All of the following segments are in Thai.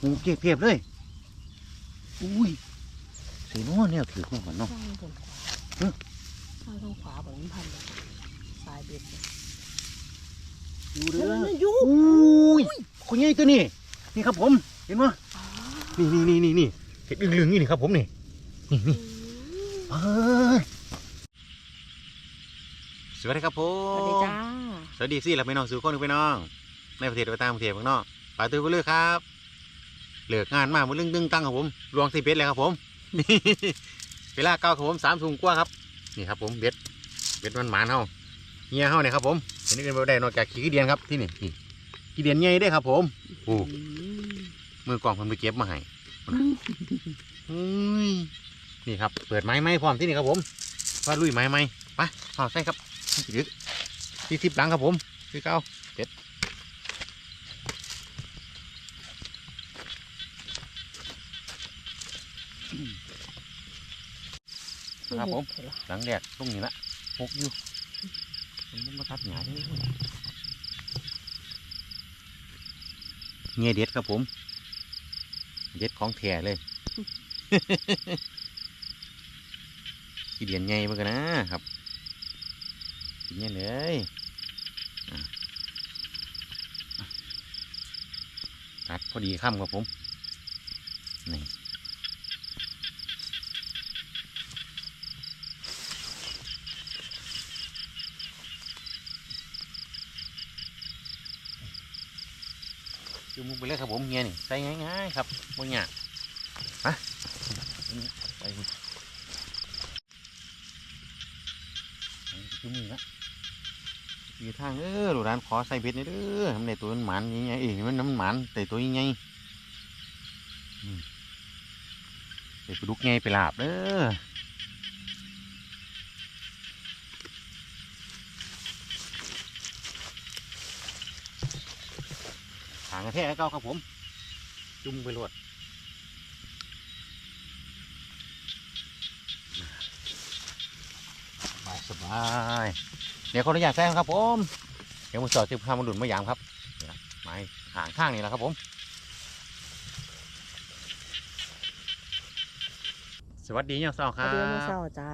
หมูเก็บเพียบเลยอุ้ยสีน้อเนี่ยถือของมันเนาะข้างบนขวาฮะข้างข้างขวาบนมันพันเลยสายเบ็ดเนี่ยอยู่เอเด้อออยู่อุ้ยคนใหญ่ตัวนี้นี่ครับผมเห็นไหมอ๋อนี่นี่นี่นี่นี่เห็ดอึ่งๆนี่นี่ครับผมนี่นี่นี่เอ้ยสวัสดีครับผสวัสดีมจ้าสวัสดีสิเราไปน้องสู่คนไปน้องในประเทศไปตามประเทศข้างนอกปลาตัวไปเลยครับ เลิกงานมามือลึงดึงตั้งครับผมรวงสีเบ็ดเลยครับผมเวลาเก้าครับผมสามถุงกว่าครับ นี่ครับผมเบ็ดเบ็ดมันหมานเฮาเงียเฮาเนี่ยครับผมเห็นนี่เป็นไปได้นอกจากขี้เดียนครับที่นี่นี่ขี้เดียนใหญ่ได้ครับ ผมโอ้มือกล่องคนไปเก็บมาให้นี่ครับ เปิดไม้ไม้พร้อมที่นี่ครับผมว่าลุยไม้ไม้ไปเอาใส่ครับนี่ดึกที่ทิพหลังครับผมคือเก้าเด็ด ครับผม หลังแดดตรงนี้ละพกอยู่มันมาทับหยาด้วยเงี้ยเด็ดครับผม เด็ดของแท้เลยขี้เดียนใหญ่มากันนะครับกินเนี่ยเลยอะตัดพอดีค่ำครับผม นี่ จุ่มลงไปเลยครับผมเงี้ยนี่ใส่ง่ายๆครับบ่ยากมาไปคุณจุ่มมือละมีทางเออหลูกร้านขอใส่เบ็ดนี่เด้อทำในตัวมันหมันยังไงเอ้ยมันน้ำหมันแต่ตัวยังไงอืมเดี๋ยวไปดุกไงไปลาบเด้อางกระแทกเก้าครับผม จุ่มไปรวดสบายสบายเดี๋ยวขออนุญาตแซงครับผม เดี๋ยวมาสอดจะพามาดุนมายามครับเดี๋ยวไม้หางข้างนี่แหละครับผมสวัสดีเนี่ยสาวคสวัรัสดีมื้อเช้าบจ้า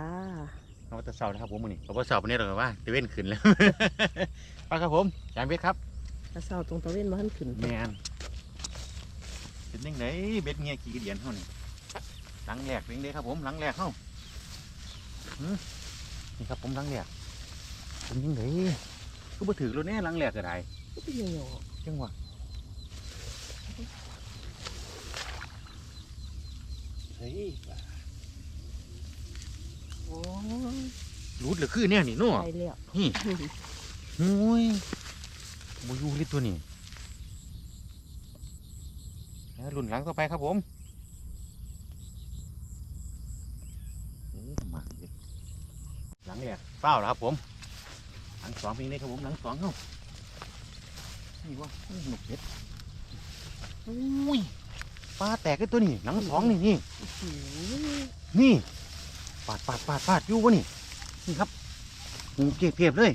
เอาแตะเสาร์นะครับผมมือนี่เอาแตะเสาร์วันนี้เราว่าตะเว้นขึ้นแล้ว ไปครับผมจานเบ็ดครับ แล้วเช้าตรงตะเวนมาขึ้นขึ้นแมนเป็นยังไงเบ็ดเงี้ยกี่เดียนเท่านี่หลังแหลกเป็นยังไงครับผมหลังแหลกเท่าหืมนี่ครับผมหลังแหลกเป็นยังไงก็บ่ถือรถแน่หลังแหลกก็ได้ก็เป็นยังไงจังหวะเฮ้ยโอ้ยรูดเหรือคือเนี่ยนี่เนาะไปแล้วนี่โอ้ย บูยูลิตัวนี้แล้วรุ่นหลังต่อไปครับผมหลังแรกเฝ้าแล้วครับผม หลังสองเป็นไงครับผม หลังสองเข้านี่วะหนุกเด็ดโอ้ยปลาแตกกันตัวนี้หลังสองนี่นี่นี่ปาดปาดปาดปาดอยู่วะนี่นี่ครับหมูเก็บเพียบเลย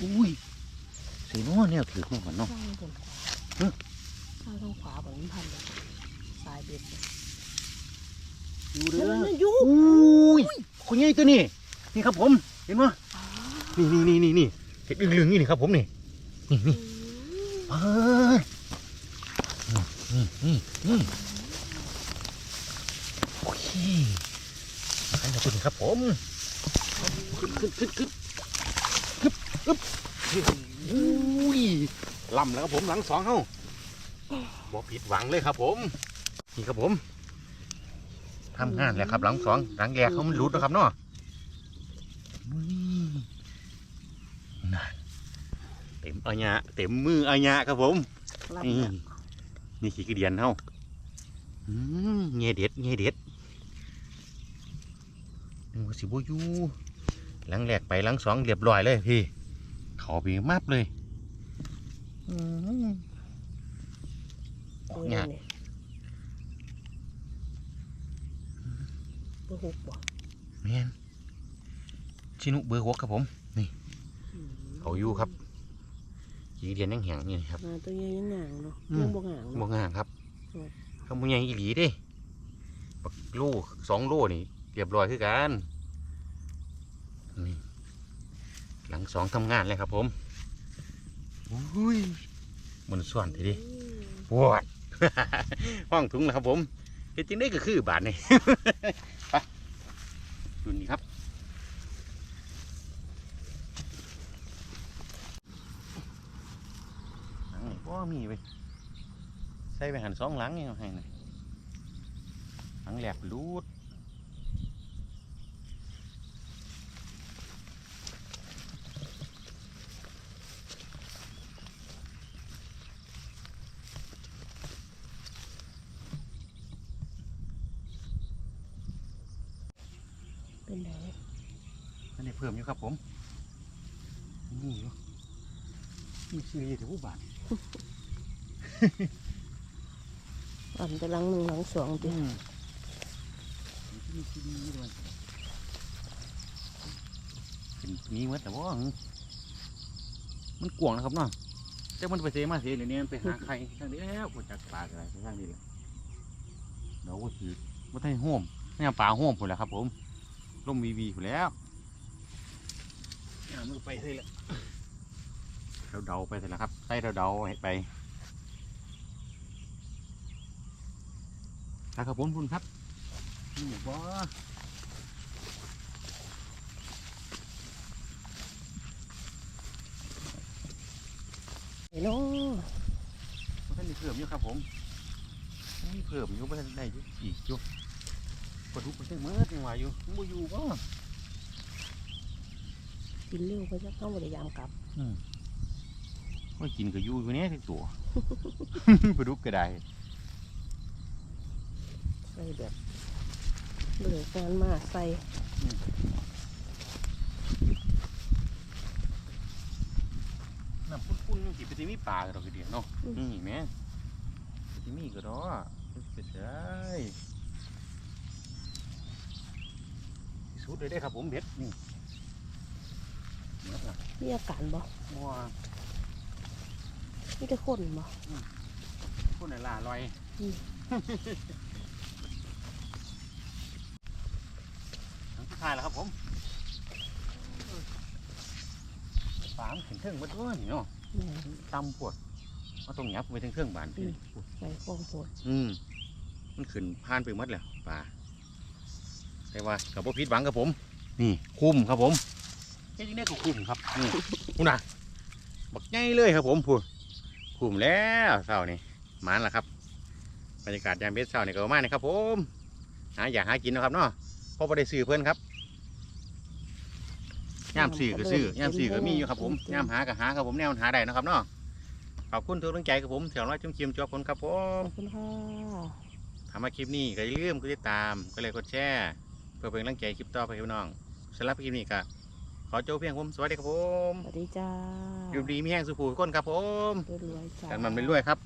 อุ้ย สีน้อเนี่ยถือของมันเนาะข้างบนข้างข้างขวาบนมันพันเลยสายเบ็ดอยู่เอเด้อออยู่อุ้ยคนใหญ่ตัวนี้นี่ครับผมเห็นไหมนี่นี่นี่นี่นี่เห็ดอึ่งๆนี่นี่ครับผมนี่นี่นี่อืมเอ้ยนี่นี่นี่โอ้ยอันนี้ตัวนี้ครับผมขึ้นขึ้นขึ้นขึ้นขึ้นขึ้น อุ้ยลำแล้วครับผมหลังสองเข้าบ่ผิดหวังเลยครับผม นี่ครับผมทำงานแล้วครับ หลังสองหลังแกเขามันรุดนะครับเนาะอุ้ยนั่นเต็มอาญะเต็มมืออาญะครับผมรับนี่แล้วนี่ขี้กระเดียนเฮาอืมเงี้ยเด็ดเงี้ยเด็ดนึกว่าสิบอยู่หลังแรกไปหลังสองเรียบร้อยเลยพี่ เขาไปมับเลยอืมออกตัวยานี้กเนี่ยตัวหกบ่แม่นชินุเบอร์หกครับผมอืมเขาอยู่ครับขี้กระเดียนยังแห้งนี่ครับมาตัวใหญ่ยังหงางเนาะอืมยังบ่หงางบ่เนาะงามครับอืมเขามุยังอีหลีเด้บักโลสองโลนี่เรียบร้อยคือกันนี่ หลังสองทำงานเลยครับผมอุ้ยมันส่วนทีดิปวดห้องถุงแล้วครับผมเฮ็ดจริงได้ก็คือบาทนี่ไปดูนี่ครับหลังนี่ก็มีไปใส่ไปหันสองหลังนี่เอาให้หน่อยหลังแหลบรูด เป็นไง อันนี้เพิ่มอยู่ครับผมนี่อยู่มีซีรีส์ถึงผู้บาทอันจะหลังหนึ่งหลังสองดิอืมมีซีรีส์ด้วยเป็นมีเมื่อแต่ว่ามันกวางนะครับเนาะแต่มันไปเซมาเสียเดี๋ยวนี้มันไปหาใครทางนี้แล้วปวดจากปลาอะไรไปทางนี้เลยเดี๋ยวว่าถือว่าให้ห่มนี่ปลาห่มผุนแหละครับ ผมร่มวีวีผุนแล้วเนี่ย มันก็ไปเสียแล้วเราเดาไปเสร็จแล้วครับใส่เราเดาให้ไปครับผมคุณครับนี่บ่ไอ้น้องท่านมีเพิ่มอยู่ครับผมมีเพิ่มอยู่ไม่ได้อยู่อีกอยู่ปลาดุกมันได้เมื่อยังว่าอยู่มันบ่อยู่ก็ กินเร็วไปจะเข้าบริยามกลับว่ากินก็อยู่อยู่เนี้ยทุกตัวปลาดุกก็ได้ใส่แบบเลือกงานมาใส่น้ำปุ้นๆสิไปที่มีปลากันดอกเดียวเนาะนี่แม่ไปที่มีก็ดอกเป็นได้ที่สุดเลยได้ครับผมเบ็ดนี่นี่ครับ มีอาการบ่มัวมีแต่คนบ่พุ่นน่ะล่าลอยอืมทั้งสุดท้ายแล้วครับผมฝามถึงเครื่องหมัดด้วยนี่เนาะแม่นตำปวดเอาตรงหยับไปถึงเครื่องบานพี่ใส่ฟองโพดอืมมันขึ้นผ่านไปหมดแล้วปลาแต่ว่ากับพ่พิษหวังกับผม นี่คุ้มครับผมแค่นี้เนี่ยก็คุ้มครับนี่คุณน่ะบักใหญ่เลยครับ ผมพูดคุ้มแล้วเช้านี่หมันละครับบรรยากาศยามเพชรเช้านี่ก็ประมาณนี้ครับ ผมหาอยากหากินเนาะครับเนาะเพราะบ่ได้ซื้อเพื่อนครับย่ามซื้อก็ซื้อย่ามซื้อก็มีอยู่ครับผมย่ามหาก็หาครับผมแนวหาได้เนาะครับเนาะขอบคุณทุกกำลังใจครับผมเสียงร้อยจุ่มเคียมจอบคนครับผขมอบคุณค่ะทำมาคลิปนี้ก็อย่าลืมกดติดตามก็เลยกดแชร์เพื่อเป็นกำลังใจคลิปต่อไปครับพี่น้องสำหรับคลิปนี้ก็ ขอโจบเพียงผมสวัสดีครับผม สวัสดีจ้าอยู่ดีมีแห้งสุภูทุกคนครับผมรวยๆจ้า กันมันเป็นรวยครับ